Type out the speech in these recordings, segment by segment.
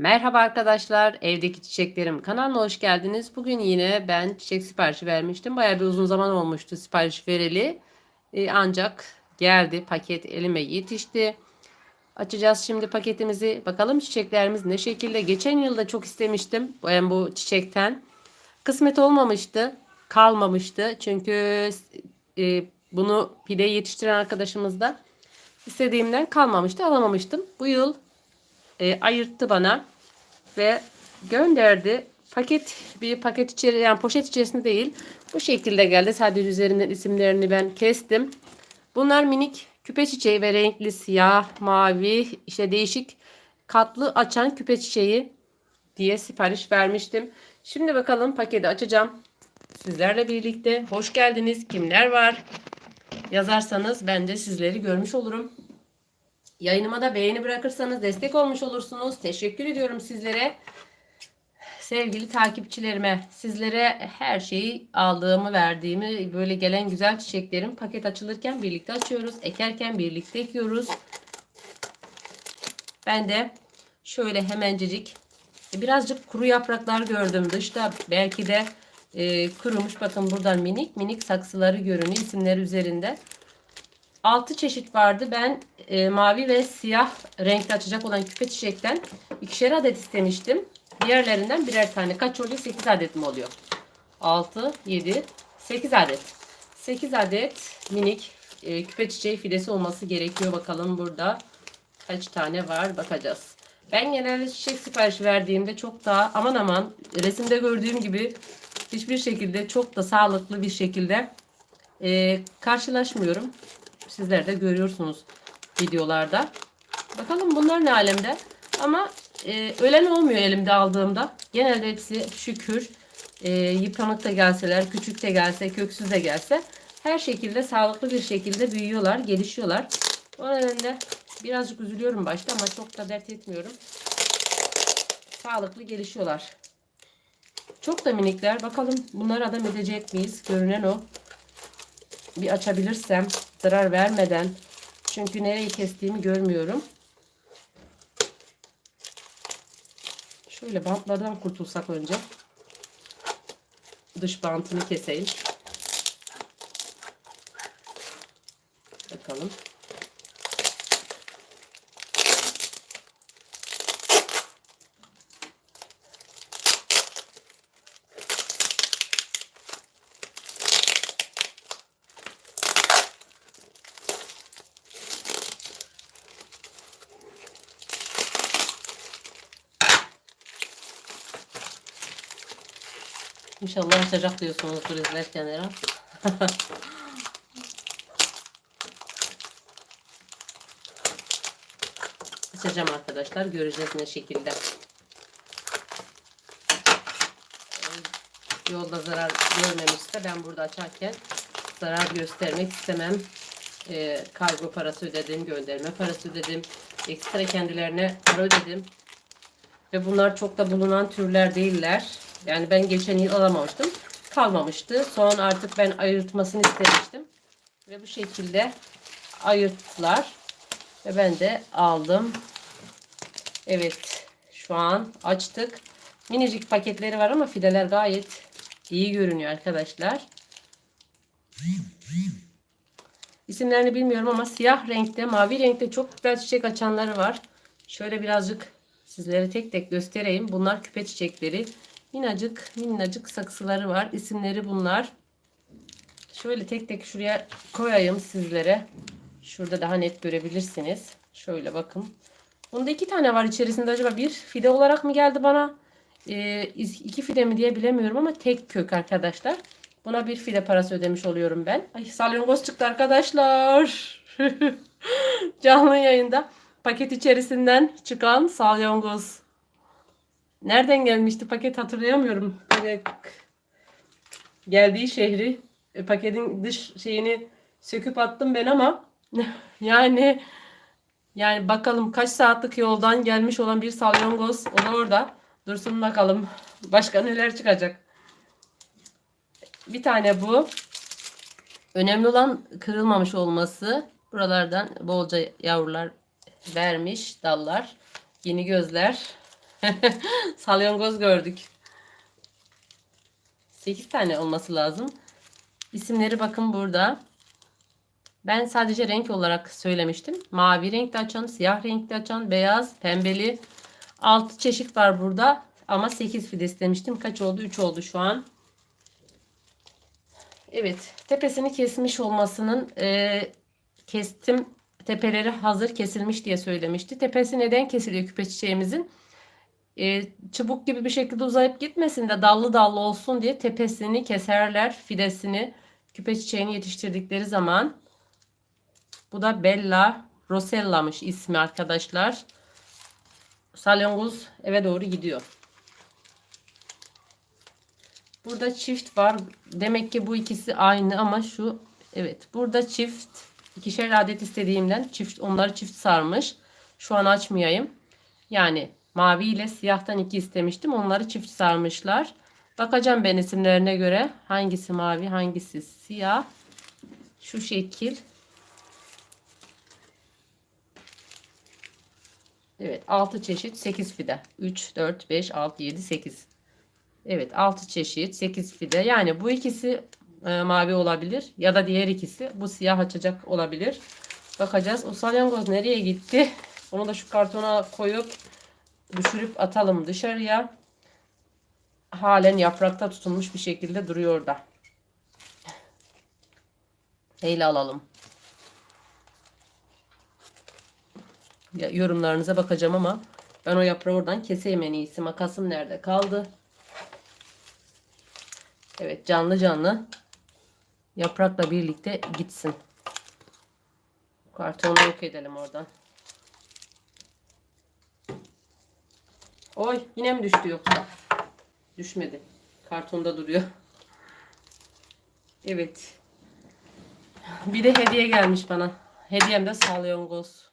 Merhaba arkadaşlar, evdeki çiçeklerim kanalına hoş geldiniz. Bugün yine ben çiçek siparişi vermiştim. Bayağı bir uzun zaman olmuştu sipariş vereli. Ee, ancak geldi, paket elime yetişti. Açacağız şimdi paketimizi. Bakalım çiçeklerimiz ne şekilde. Geçen yılda çok istemiştim ben bu çiçekten. Kısmet olmamıştı, kalmamıştı. Çünkü e, bunu pide yetiştiren arkadaşımız da istediğimden kalmamıştı, alamamıştım. Bu yıl e, ayırttı bana ve gönderdi. Paket bir paket içeri yani poşet içerisinde değil. Bu şekilde geldi. Sadece üzerinden isimlerini ben kestim. Bunlar minik küpe çiçeği ve renkli siyah, mavi, işte değişik katlı açan küpe çiçeği diye sipariş vermiştim. Şimdi bakalım paketi açacağım. Sizlerle birlikte hoş geldiniz. Kimler var? Yazarsanız ben de sizleri görmüş olurum. Yayınıma da beğeni bırakırsanız destek olmuş olursunuz. Teşekkür ediyorum sizlere. Sevgili takipçilerime, sizlere her şeyi aldığımı, verdiğimi, böyle gelen güzel çiçeklerim paket açılırken birlikte açıyoruz. Ekerken birlikte ekiyoruz. Ben de şöyle hemencecik birazcık kuru yapraklar gördüm dışta. Belki de e, kurumuş. Bakın buradan minik minik saksıları görünüyor isimleri üzerinde. 6 çeşit vardı. Ben e, mavi ve siyah renkte açacak olan küpe çiçekten ikişer adet istemiştim. Diğerlerinden birer tane. Kaç oluyor? 8 adet mi oluyor? 6, 7, 8 adet. 8 adet minik e, küpe çiçeği fidesi olması gerekiyor. Bakalım burada kaç tane var bakacağız. Ben genelde çiçek sipariş verdiğimde çok daha aman aman resimde gördüğüm gibi hiçbir şekilde çok da sağlıklı bir şekilde e, karşılaşmıyorum. Sizler de görüyorsunuz videolarda. Bakalım bunlar ne alemde. Ama e, ölen olmuyor elimde aldığımda. Genelde hepsi şükür e, yıpranık da gelseler, küçük de gelse, köksüz de gelse her şekilde sağlıklı bir şekilde büyüyorlar, gelişiyorlar. O nedenle birazcık üzülüyorum başta ama çok da dert etmiyorum. Sağlıklı gelişiyorlar. Çok da minikler. Bakalım bunları adam edecek miyiz? Görünen o. Bir açabilirsem zarar vermeden. Çünkü nereyi kestiğimi görmüyorum. Şöyle bantlardan kurtulsak önce. Dış bantını keseyim. Bakalım. İnşallah açacak diyorsunuzdur izlerken herhalde. Açacağım arkadaşlar. Göreceğiz ne şekilde. Yolda zarar görmemişse ben burada açarken zarar göstermek istemem. Ee, kargo parası ödedim, gönderme parası ödedim. Ekstra kendilerine para ödedim. Ve bunlar çok da bulunan türler değiller. Yani ben geçen yıl alamamıştım. Kalmamıştı. Son artık ben ayırtmasını istemiştim. Ve bu şekilde ayırttılar. Ve ben de aldım. Evet. Şu an açtık. Minicik paketleri var ama fideler gayet iyi görünüyor arkadaşlar. İsimlerini bilmiyorum ama siyah renkte, mavi renkte çok güzel çiçek açanları var. Şöyle birazcık sizlere tek tek göstereyim. Bunlar küpe çiçekleri. Minnacık minnacık saksıları var. İsimleri bunlar. Şöyle tek tek şuraya koyayım sizlere. Şurada daha net görebilirsiniz. Şöyle bakın. Bunda iki tane var içerisinde. Acaba bir fide olarak mı geldi bana? Ee, iki fide mi diye bilemiyorum ama tek kök arkadaşlar. Buna bir fide parası ödemiş oluyorum ben. Ay salyangoz çıktı arkadaşlar. Canlı yayında paket içerisinden çıkan salyangoz. Nereden gelmişti paket hatırlayamıyorum. Böyle geldiği şehri e, paketin dış şeyini söküp attım ben ama yani yani bakalım kaç saatlik yoldan gelmiş olan bir salyangoz o da orada. Dursun bakalım başka neler çıkacak. Bir tane bu. Önemli olan kırılmamış olması. Buralardan bolca yavrular vermiş dallar. Yeni gözler. Salyangoz gördük. 8 tane olması lazım. İsimleri bakın burada. Ben sadece renk olarak söylemiştim. Mavi renkte açan, siyah renkte açan, beyaz, pembeli. 6 çeşit var burada. Ama 8 fide istemiştim. Kaç oldu? 3 oldu şu an. Evet. Tepesini kesmiş olmasının e, kestim tepeleri hazır kesilmiş diye söylemişti. Tepesi neden kesiliyor küpe çiçeğimizin? E, çubuk gibi bir şekilde uzayıp gitmesin de dallı dallı olsun diye tepesini keserler. Fidesini küpe çiçeğini yetiştirdikleri zaman. Bu da Bella Rosella'mış ismi arkadaşlar. Salyangoz eve doğru gidiyor. Burada çift var. Demek ki bu ikisi aynı ama şu evet burada çift ikişer adet istediğimden çift onları çift sarmış. Şu an açmayayım. Yani mavi ile siyahtan iki istemiştim. Onları çift sarmışlar. Bakacağım ben isimlerine göre hangisi mavi hangisi siyah. Şu şekil. Evet 6 çeşit 8 fide. 3, 4, 5, 6, 7, 8. Evet 6 çeşit 8 fide. Yani bu ikisi e, mavi olabilir. Ya da diğer ikisi bu siyah açacak olabilir. Bakacağız. O salyangoz nereye gitti? Onu da şu kartona koyup düşürüp atalım dışarıya. Halen yaprakta tutulmuş bir şekilde duruyor da. Eyle alalım. Ya, yorumlarınıza bakacağım ama ben o yaprağı oradan keseyim en iyisi. Makasım nerede kaldı? Evet canlı canlı yaprakla birlikte gitsin. Kartonu yok edelim oradan. Oy yine mi düştü yoksa? Düşmedi. Kartonda duruyor. Evet. Bir de hediye gelmiş bana. Hediyem de salyangoz.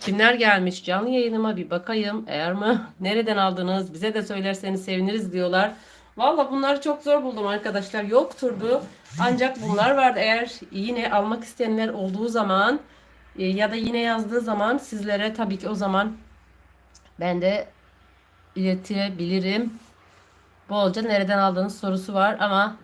Kimler gelmiş canlı yayınıma bir bakayım. Eğer mi? Nereden aldınız? Bize de söylerseniz seviniriz diyorlar. Valla bunları çok zor buldum arkadaşlar. Yokturdu. Ancak bunlar vardı. Eğer yine almak isteyenler olduğu zaman e, ya da yine yazdığı zaman sizlere tabii ki o zaman ben de iletebilirim. Bolca nereden aldığınız sorusu var ama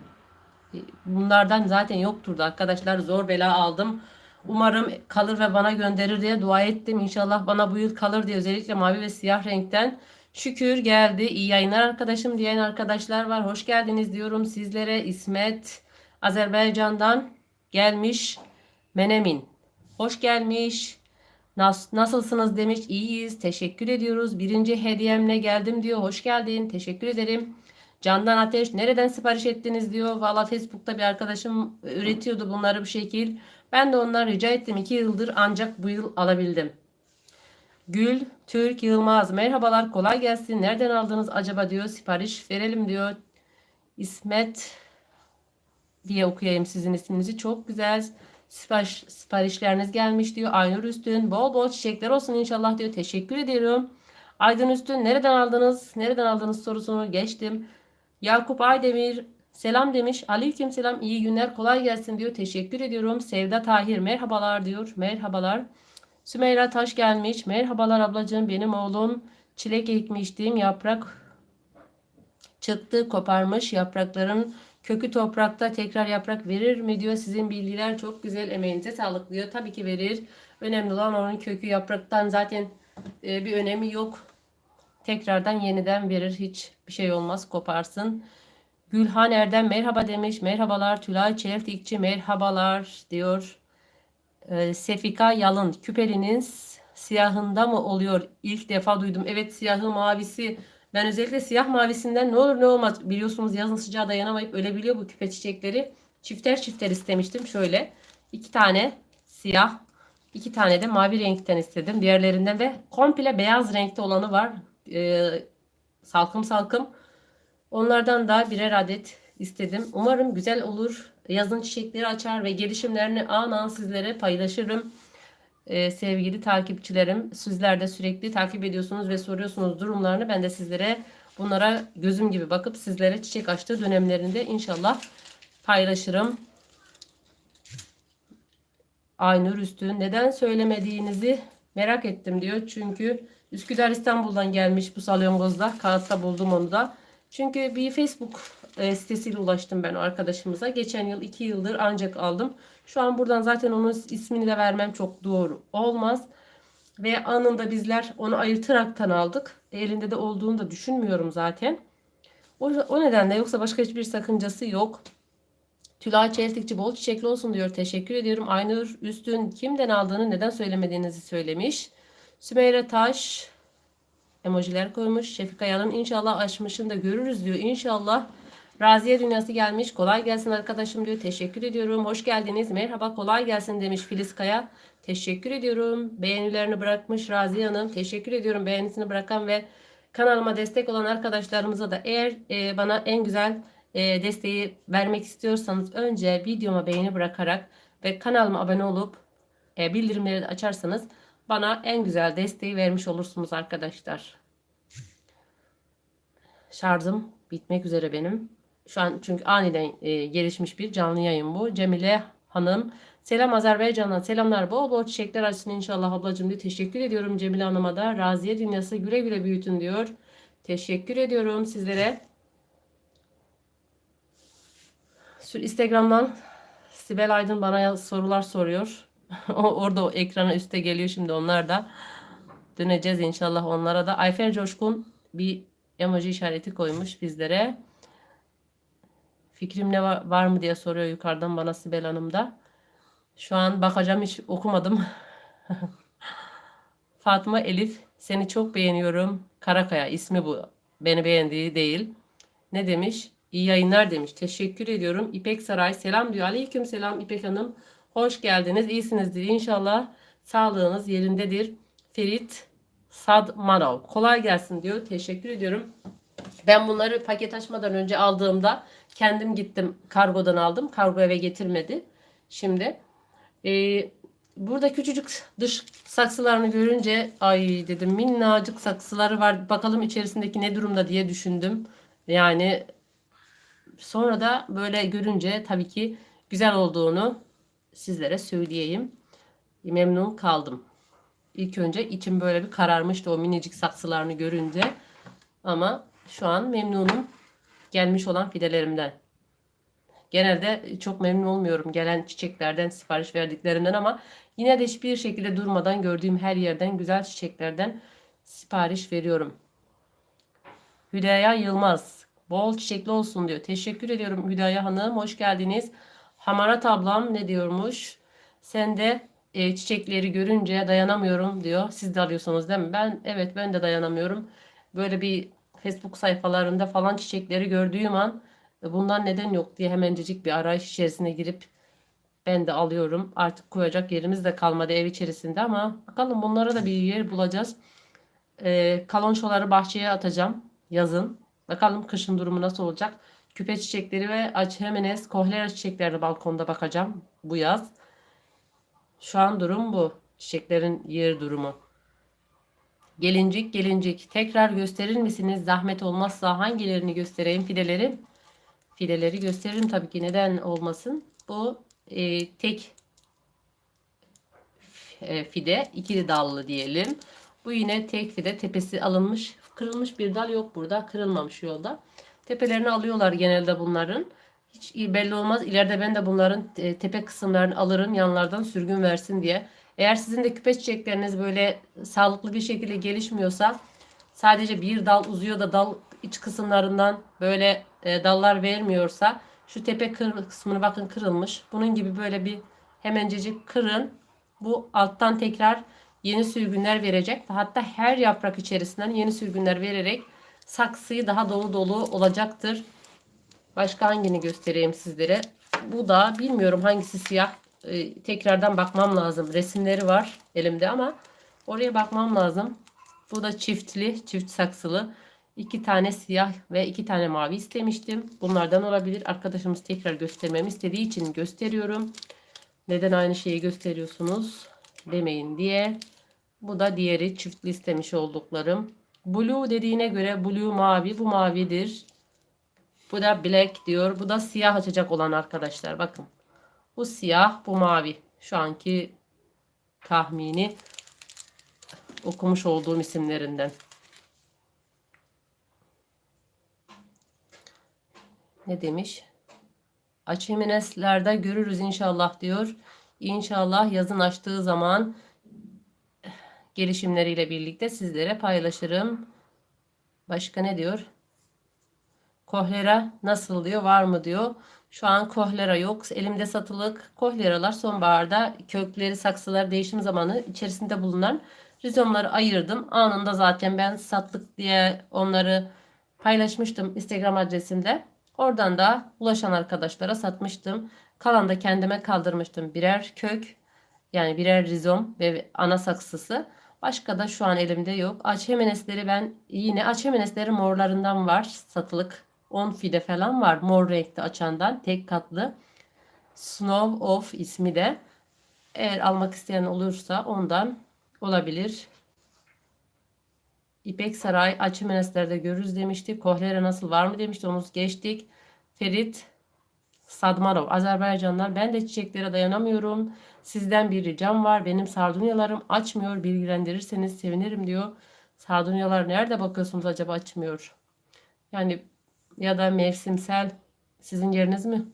e, bunlardan zaten yokturdu arkadaşlar. Zor bela aldım. Umarım kalır ve bana gönderir diye dua ettim. İnşallah bana bu yıl kalır diye özellikle mavi ve siyah renkten. Şükür geldi. İyi yayınlar arkadaşım diyen arkadaşlar var. Hoş geldiniz diyorum sizlere. İsmet Azerbaycan'dan gelmiş. Menemin. Hoş gelmiş. Nas nasılsınız demiş. İyiyiz. Teşekkür ediyoruz. Birinci hediyemle geldim diyor. Hoş geldin. Teşekkür ederim. Candan Ateş nereden sipariş ettiniz diyor. Valla Facebook'ta bir arkadaşım üretiyordu bunları bu şekil. Ben de ondan rica ettim. 2 yıldır ancak bu yıl alabildim. Gül Türk Yılmaz. Merhabalar kolay gelsin. Nereden aldınız acaba diyor. Sipariş verelim diyor. İsmet diye okuyayım sizin isminizi. Çok güzel. Sipariş, siparişleriniz gelmiş diyor. Aynur Üstün. Bol bol çiçekler olsun inşallah diyor. Teşekkür ediyorum. Aydın Üstün nereden aldınız? Nereden aldınız sorusunu geçtim. Yakup Aydemir selam demiş. Aleyküm selam iyi günler kolay gelsin diyor. Teşekkür ediyorum. Sevda Tahir merhabalar diyor. Merhabalar. Sümeyra Taş gelmiş. Merhabalar ablacığım benim oğlum çilek ekmiştim. Yaprak çıktı koparmış. Yaprakların kökü toprakta tekrar yaprak verir mi diyor. Sizin bilgiler çok güzel. Emeğinize sağlık diyor. Tabii ki verir. Önemli olan onun kökü yapraktan zaten e, bir önemi yok. Tekrardan yeniden verir. Hiç bir şey olmaz. Koparsın. Gülhan Erdem merhaba demiş. Merhabalar Tülay Çeltikçi merhabalar diyor. Ee, Sefika Yalın küpelinin siyahında mı oluyor? İlk defa duydum. Evet siyahı mavisi. Ben özellikle siyah mavisinden ne olur ne olmaz. Biliyorsunuz yazın sıcağı dayanamayıp ölebiliyor bu küpe çiçekleri. Çifter çifter istemiştim. Şöyle iki tane siyah iki tane de mavi renkten istedim. Diğerlerinden ve komple beyaz renkte olanı var. Ee, salkım salkım. Onlardan da birer adet istedim. Umarım güzel olur. Yazın çiçekleri açar ve gelişimlerini anan sizlere paylaşırım. Ee, sevgili takipçilerim sizler de sürekli takip ediyorsunuz ve soruyorsunuz durumlarını. Ben de sizlere bunlara gözüm gibi bakıp sizlere çiçek açtığı dönemlerinde inşallah paylaşırım. Aynur Üstün neden söylemediğinizi Merak ettim diyor. Çünkü Üsküdar İstanbul'dan gelmiş bu salyangozda. Kağıtta buldum onu da. Çünkü bir Facebook e, sitesiyle ulaştım ben o arkadaşımıza. Geçen yıl 2 yıldır ancak aldım. Şu an buradan zaten onun ismini de vermem çok doğru olmaz. Ve anında bizler onu ayırtaraktan aldık. Elinde de olduğunu da düşünmüyorum zaten. O, o nedenle yoksa başka hiçbir sakıncası yok. Tülay Çeltikçi bol çiçekli olsun diyor. Teşekkür ediyorum. Aynur Üstün kimden aldığını neden söylemediğinizi söylemiş. Sümeyre Taş emojiler koymuş. Şefik Ayal'ın inşallah açmışını da görürüz diyor. İnşallah. Raziye Dünyası gelmiş. Kolay gelsin arkadaşım diyor. Teşekkür ediyorum. Hoş geldiniz. Merhaba kolay gelsin demiş Filiz Kaya. Teşekkür ediyorum. Beğenilerini bırakmış Raziye Hanım. Teşekkür ediyorum beğenisini bırakan ve kanalıma destek olan arkadaşlarımıza da eğer e, bana en güzel e, desteği vermek istiyorsanız önce videoma beğeni bırakarak ve kanalıma abone olup e, bildirimleri de açarsanız bana en güzel desteği vermiş olursunuz arkadaşlar. Şarjım bitmek üzere benim. Şu an çünkü aniden e, gelişmiş bir canlı yayın bu. Cemile Hanım. Selam Azerbaycan'dan. Selamlar. Bol bol çiçekler açsın inşallah ablacığım diye teşekkür ediyorum Cemile Hanım'a da. Raziye Dünyası güle güle büyütün diyor. Teşekkür ediyorum sizlere. Instagram'dan Sibel Aydın bana sorular soruyor. Orada o ekrana üstte geliyor şimdi onlar da. Döneceğiz inşallah onlara da. Ayfer Coşkun bir emoji işareti koymuş bizlere. Fikrim ne var, var mı diye soruyor yukarıdan bana Sibel Hanım da. Şu an bakacağım hiç okumadım. Fatma Elif seni çok beğeniyorum. Karakaya ismi bu. Beni beğendiği değil. Ne demiş? İyi yayınlar demiş. Teşekkür ediyorum. İpek Saray selam diyor. Aleyküm selam İpek Hanım. Hoş geldiniz. İyisinizdir inşallah. Sağlığınız yerindedir. Ferit Sadmanov. Kolay gelsin diyor. Teşekkür ediyorum. Ben bunları paket açmadan önce aldığımda kendim gittim kargodan aldım. Kargo eve getirmedi. Şimdi ee, burada küçücük dış saksılarını görünce ay dedim minnacık saksıları var. Bakalım içerisindeki ne durumda diye düşündüm. Yani sonra da böyle görünce tabii ki güzel olduğunu sizlere söyleyeyim. Memnun kaldım. İlk önce içim böyle bir kararmıştı o minicik saksılarını görünce. Ama şu an memnunum gelmiş olan fidelerimden. Genelde çok memnun olmuyorum gelen çiçeklerden, sipariş verdiklerimden ama yine de hiçbir şekilde durmadan gördüğüm her yerden güzel çiçeklerden sipariş veriyorum. Hüdaya Yılmaz. Bol çiçekli olsun diyor. Teşekkür ediyorum Hüdaya Hanım. Hoş geldiniz. Hamarat ablam ne diyormuş? Sen de e, çiçekleri görünce dayanamıyorum diyor. Siz de alıyorsunuz değil mi? Ben evet ben de dayanamıyorum. Böyle bir Facebook sayfalarında falan çiçekleri gördüğüm an e, bundan neden yok diye hemencecik bir arayış içerisine girip ben de alıyorum. Artık koyacak yerimiz de kalmadı ev içerisinde ama bakalım bunlara da bir yer bulacağız. E, kalonçoları bahçeye atacağım yazın. Bakalım kışın durumu nasıl olacak. Küpe çiçekleri ve Açhemenes, kohlera çiçekleri balkonda bakacağım bu yaz. Şu an durum bu. Çiçeklerin yer durumu. Gelincik gelincik. Tekrar gösterir misiniz? Zahmet olmazsa hangilerini göstereyim fideleri? Fideleri gösteririm tabii ki. Neden olmasın? Bu e, tek e, fide. ikili dallı diyelim. Bu yine tek fide. Tepesi alınmış. Kırılmış bir dal yok burada. Kırılmamış yolda. Tepelerini alıyorlar genelde bunların. Hiç belli olmaz. İleride ben de bunların e, tepe kısımlarını alırım yanlardan sürgün versin diye. Eğer sizin de küpe çiçekleriniz böyle sağlıklı bir şekilde gelişmiyorsa sadece bir dal uzuyor da dal iç kısımlarından böyle e, dallar vermiyorsa şu tepe kır, kısmını bakın kırılmış. Bunun gibi böyle bir hemencecik kırın. Bu alttan tekrar yeni sürgünler verecek. Hatta her yaprak içerisinden yeni sürgünler vererek saksıyı daha dolu dolu olacaktır. Başka hangini göstereyim sizlere? Bu da bilmiyorum hangisi siyah. Ee, tekrardan bakmam lazım. Resimleri var elimde ama oraya bakmam lazım. Bu da çiftli, çift saksılı. İki tane siyah ve iki tane mavi istemiştim. Bunlardan olabilir. Arkadaşımız tekrar göstermemi istediği için gösteriyorum. Neden aynı şeyi gösteriyorsunuz demeyin diye. Bu da diğeri çiftli istemiş olduklarım. Blue dediğine göre blue mavi. Bu mavidir. Bu da black diyor. Bu da siyah açacak olan arkadaşlar. Bakın. Bu siyah, bu mavi. Şu anki tahmini okumuş olduğum isimlerinden. Ne demiş? Açemineslerde görürüz inşallah diyor. İnşallah yazın açtığı zaman gelişimleriyle birlikte sizlere paylaşırım. Başka ne diyor? Kohlera nasıl diyor? Var mı diyor. Şu an kohlera yok. Elimde satılık kohleralar sonbaharda kökleri, saksılar değişim zamanı içerisinde bulunan rizomları ayırdım. Anında zaten ben sattık diye onları paylaşmıştım Instagram adresimde. Oradan da ulaşan arkadaşlara satmıştım. Kalan da kendime kaldırmıştım. Birer kök yani birer rizom ve ana saksısı. Başka da şu an elimde yok. Açhemenesleri ben yine açhemenesleri morlarından var satılık. 10 fide falan var mor renkte açandan tek katlı. Snow of ismi de. Eğer almak isteyen olursa ondan olabilir. İpek Saray Açımenesler'de görürüz demişti. Kohlera nasıl var mı demişti. Onu geçtik. Ferit Sadmanov Azerbaycanlar ben de çiçeklere dayanamıyorum. Sizden bir ricam var. Benim sardunyalarım açmıyor. Bilgilendirirseniz sevinirim diyor. Sardunyalar nerede bakıyorsunuz acaba açmıyor? Yani ya da mevsimsel sizin yeriniz mi?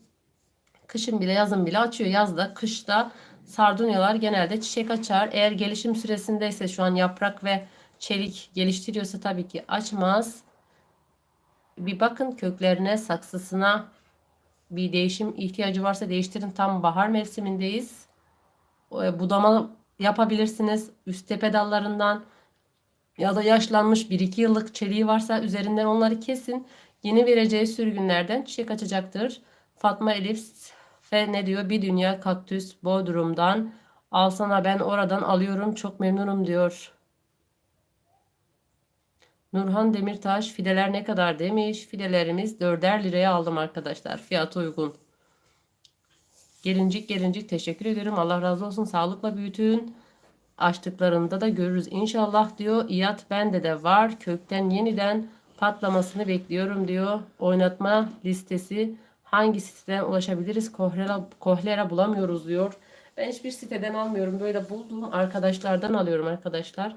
Kışın bile yazın bile açıyor. Yazda, kışta sardunyalar genelde çiçek açar. Eğer gelişim süresindeyse şu an yaprak ve çelik geliştiriyorsa tabii ki açmaz. Bir bakın köklerine, saksısına bir değişim ihtiyacı varsa değiştirin. Tam bahar mevsimindeyiz. E, Budama yapabilirsiniz. Üst tepe dallarından ya da yaşlanmış 1-2 yıllık çeliği varsa üzerinden onları kesin. Yeni vereceği sürgünlerden çiçek açacaktır. Fatma Elif ve ne diyor? Bir dünya kaktüs Bodrum'dan. Alsana ben oradan alıyorum. Çok memnunum diyor. Nurhan Demirtaş fideler ne kadar demiş. Fidelerimiz 4'er liraya aldım arkadaşlar. Fiyat uygun. Gelincik gelincik teşekkür ederim. Allah razı olsun. Sağlıkla büyütün. Açtıklarında da görürüz inşallah diyor. İyat bende de var. Kökten yeniden patlamasını bekliyorum diyor. Oynatma listesi hangi siteden ulaşabiliriz? Kohlera, kohlera bulamıyoruz diyor. Ben hiçbir siteden almıyorum. Böyle bulduğum arkadaşlardan alıyorum arkadaşlar.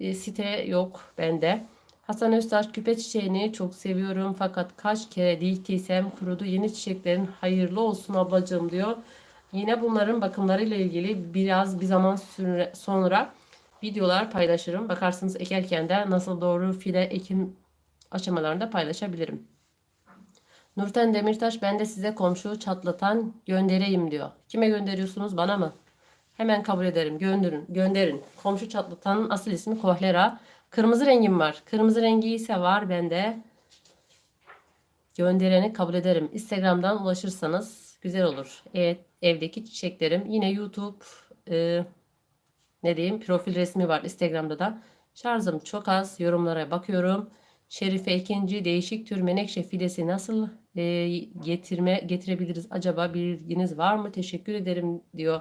E, site yok bende. Hasan Öztaş küpe çiçeğini çok seviyorum fakat kaç kere diktiysem kurudu. Yeni çiçeklerin hayırlı olsun ablacığım diyor. Yine bunların bakımlarıyla ilgili biraz bir zaman süre- sonra videolar paylaşırım. Bakarsınız ekerken de nasıl doğru fide ekim aşamalarında paylaşabilirim. Nurten Demirtaş ben de size komşu çatlatan göndereyim diyor. Kime gönderiyorsunuz bana mı? Hemen kabul ederim. Gönderin. Gönderin. Komşu çatlatanın asıl ismi kohlera. Kırmızı rengim var. Kırmızı rengi ise var bende. Göndereni kabul ederim. Instagram'dan ulaşırsanız güzel olur. Evet evdeki çiçeklerim. Yine YouTube e, ne diyeyim profil resmi var Instagram'da da. Şarjım çok az. Yorumlara bakıyorum. Şerife ikinci değişik tür menekşe fidesi nasıl e, getirme getirebiliriz acaba bilginiz var mı? Teşekkür ederim diyor.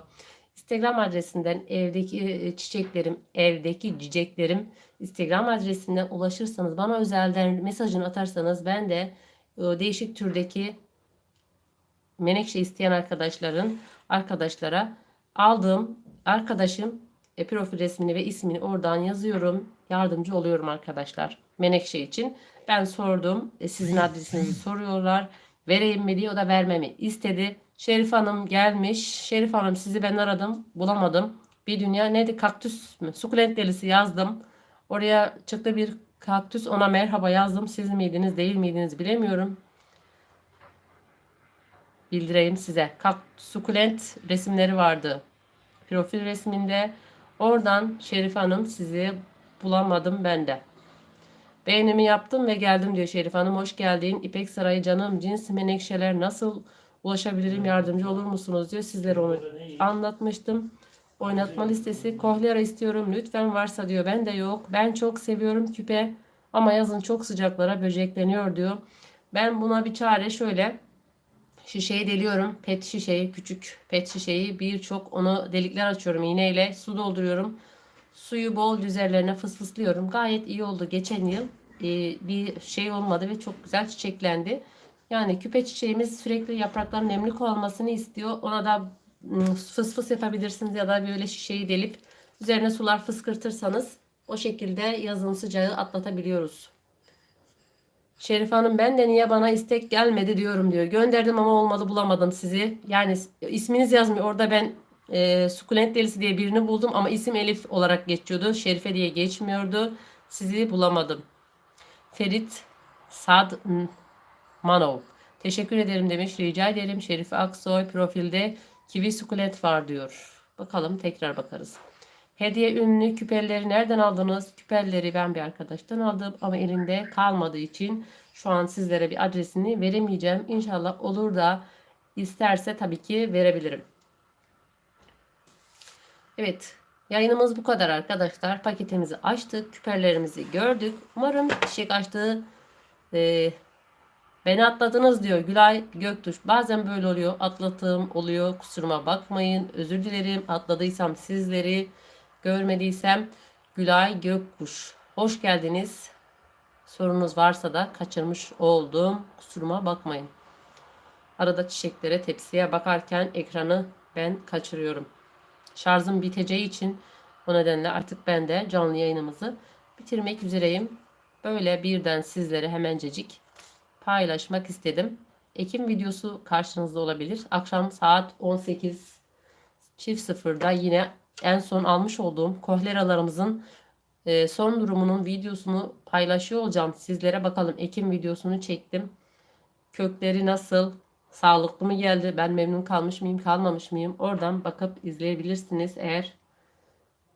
Instagram adresinden evdeki e, çiçeklerim, evdeki ciceklerim Instagram adresinden ulaşırsanız bana özelden mesajını atarsanız ben de e, değişik türdeki menekşe isteyen arkadaşların arkadaşlara aldığım arkadaşım e, profil resmini ve ismini oradan yazıyorum. Yardımcı oluyorum arkadaşlar. Menekşe için. Ben sordum. E, sizin adresinizi soruyorlar. Vereyim mi diye o da vermemi istedi. Şerif Hanım gelmiş. Şerif Hanım sizi ben aradım. Bulamadım. Bir dünya neydi? Kaktüs mü? Sukulent delisi yazdım. Oraya çıktı bir kaktüs. Ona merhaba yazdım. Siz miydiniz değil miydiniz bilemiyorum. Bildireyim size. Sukulent resimleri vardı. Profil resminde. Oradan Şerif Hanım sizi bulamadım ben de. Beğenimi yaptım ve geldim diyor Şerif Hanım. Hoş geldin. İpek Sarayı canım cins menekşeler nasıl ulaşabilirim yardımcı olur musunuz diyor. Sizlere onu anlatmıştım. Oynatma listesi kohlera istiyorum lütfen varsa diyor. Ben de yok. Ben çok seviyorum küpe ama yazın çok sıcaklara böcekleniyor diyor. Ben buna bir çare şöyle şişeyi deliyorum. Pet şişeyi küçük pet şişeyi birçok onu delikler açıyorum iğneyle su dolduruyorum. Suyu bol üzerlerine fısfıslıyorum. Gayet iyi oldu. Geçen yıl e, bir şey olmadı ve çok güzel çiçeklendi. Yani küpe çiçeğimiz sürekli yaprakların nemli olmasını istiyor. Ona da fıs fıs yapabilirsiniz ya da böyle şişeyi delip üzerine sular fıskırtırsanız O şekilde yazın sıcağı atlatabiliyoruz. Şerif Hanım ben de niye bana istek gelmedi diyorum diyor. Gönderdim ama olmadı bulamadım sizi. Yani isminiz yazmıyor. Orada ben e, sukulent delisi diye birini buldum ama isim Elif olarak geçiyordu. Şerife diye geçmiyordu. Sizi bulamadım. Ferit Sad Manov. Teşekkür ederim demiş. Rica ederim. Şerif Aksoy profilde kivi sukulent var diyor. Bakalım tekrar bakarız. Hediye ünlü küpeleri nereden aldınız? Küpeleri ben bir arkadaştan aldım ama elinde kalmadığı için şu an sizlere bir adresini veremeyeceğim. İnşallah olur da isterse tabii ki verebilirim. Evet yayınımız bu kadar arkadaşlar. Paketimizi açtık. Küpelerimizi gördük. Umarım çiçek açtığı e, Beni atladınız diyor Gülay Göktuş. Bazen böyle oluyor. Atlatığım oluyor. Kusuruma bakmayın. Özür dilerim. Atladıysam sizleri görmediysem Gülay Gökkuş. Hoş geldiniz. Sorunuz varsa da kaçırmış oldum. Kusuruma bakmayın. Arada çiçeklere, tepsiye bakarken ekranı ben kaçırıyorum. Şarjım biteceği için o nedenle artık ben de canlı yayınımızı bitirmek üzereyim. Böyle birden sizlere hemencecik paylaşmak istedim. Ekim videosu karşınızda olabilir. Akşam saat 18 çift sıfırda yine en son almış olduğum kohleralarımızın e, son durumunun videosunu paylaşıyor olacağım. Sizlere bakalım Ekim videosunu çektim. Kökleri nasıl? Sağlıklı mı geldi? Ben memnun kalmış mıyım? Kalmamış mıyım? Oradan bakıp izleyebilirsiniz. Eğer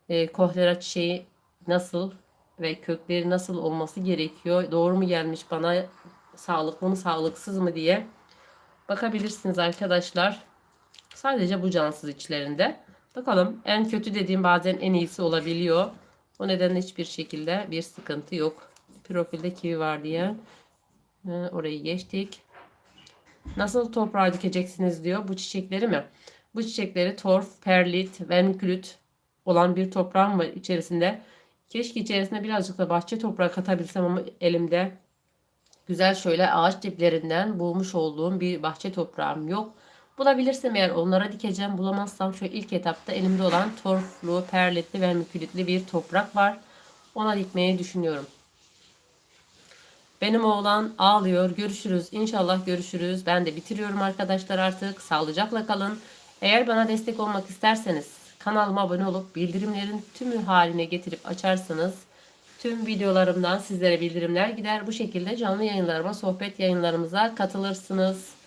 e, kohlera çiçeği nasıl ve kökleri nasıl olması gerekiyor? Doğru mu gelmiş bana? Sağlıklı mı sağlıksız mı diye bakabilirsiniz arkadaşlar. Sadece bu cansız içlerinde. Bakalım en kötü dediğim bazen en iyisi olabiliyor. O nedenle hiçbir şekilde bir sıkıntı yok. Profilde kivi var diye. Ee, orayı geçtik. Nasıl toprağa dikeceksiniz diyor. Bu çiçekleri mi? Bu çiçekleri torf, perlit, vermikulüt olan bir toprağım var içerisinde. Keşke içerisine birazcık da bahçe toprağı katabilsem ama elimde güzel şöyle ağaç diplerinden bulmuş olduğum bir bahçe toprağım yok. Bulabilirsem eğer onlara dikeceğim. Bulamazsam şöyle ilk etapta elimde olan torflu, perletli ve mükülitli bir toprak var. Ona dikmeyi düşünüyorum. Benim oğlan ağlıyor. Görüşürüz. İnşallah görüşürüz. Ben de bitiriyorum arkadaşlar artık. Sağlıcakla kalın. Eğer bana destek olmak isterseniz kanalıma abone olup bildirimlerin tümü haline getirip açarsanız tüm videolarımdan sizlere bildirimler gider. Bu şekilde canlı yayınlarıma, sohbet yayınlarımıza katılırsınız.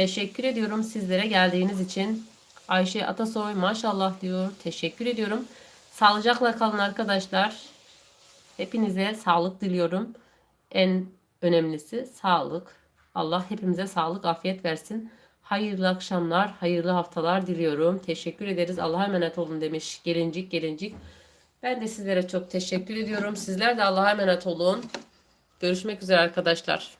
Teşekkür ediyorum sizlere geldiğiniz için. Ayşe Atasoy maşallah diyor. Teşekkür ediyorum. Sağlıcakla kalın arkadaşlar. Hepinize sağlık diliyorum. En önemlisi sağlık. Allah hepimize sağlık, afiyet versin. Hayırlı akşamlar, hayırlı haftalar diliyorum. Teşekkür ederiz. Allah'a emanet olun demiş gelincik gelincik. Ben de sizlere çok teşekkür ediyorum. Sizler de Allah'a emanet olun. Görüşmek üzere arkadaşlar.